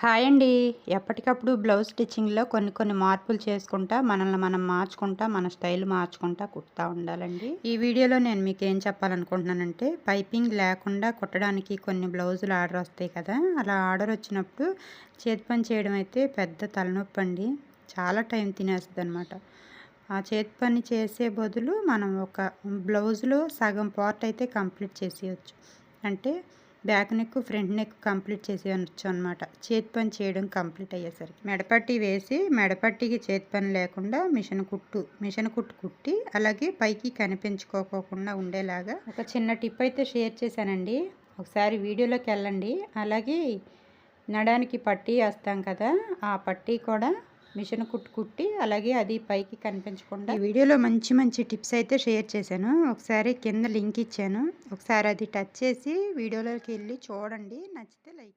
Hi అండి. ఎప్పటికప్పుడు blouse స్టిచ్చింగ్లో కొన్ని కొన్ని మార్పులు చేసుకుంటా మనల్ని మనం మార్చుకుంటా మన స్టైల్ మార్చుకుంటా కుడతా ఉండాలండి. ఈ వీడియోలో నేను మీకు ఏం చెప్పాలనుకుంటున్నానంటే పైపింగ్ లేకుండా కుట్టడానికి కొన్ని బ్లౌజులు ఆర్డర్ వస్తాయి కదా అలా ఆర్డర్ వచ్చినప్పుడు చేతి పని చేయడం అయితే పెద్ద తలనొప్పి అండి. చాలా టైం తినేస్తుంది అనమాట ఆ చేతి పని చేసే బదులు మనం ఒక బ్లౌజ్లో సగం పార్ట్ అయితే కంప్లీట్ చేసేయచ్చు. అంటే back neck front neck complete చేసేయచ్చు అనమాట చేతి పని చేయడం కంప్లీట్ అయ్యేసరికి. మెడపట్టి వేసి మెడపట్టికి చేతి పని లేకుండా మిషన్ కుట్టు మిషన్ కుట్టు కుట్టి అలాగే పైకి కనిపించుకోకుండా ఉండేలాగా ఒక చిన్న టిప్ అయితే షేర్ చేశానండి. ఒకసారి వీడియోలోకి వెళ్ళండి. అలాగే నడానికి పట్టీ వేస్తాం కదా ఆ పట్టీ కూడా మిషన్ కుట్టు కుట్టి అలాగే అది పైకి కనిపించకుండా ఈ వీడియోలో మంచి మంచి టిప్స్ అయితే షేర్ చేశాను. ఒకసారి కింద లింక్ ఇచ్చాను. ఒకసారి అది టచ్ చేసి వీడియోలోకి వెళ్ళి చూడండి. నచ్చితే లైక్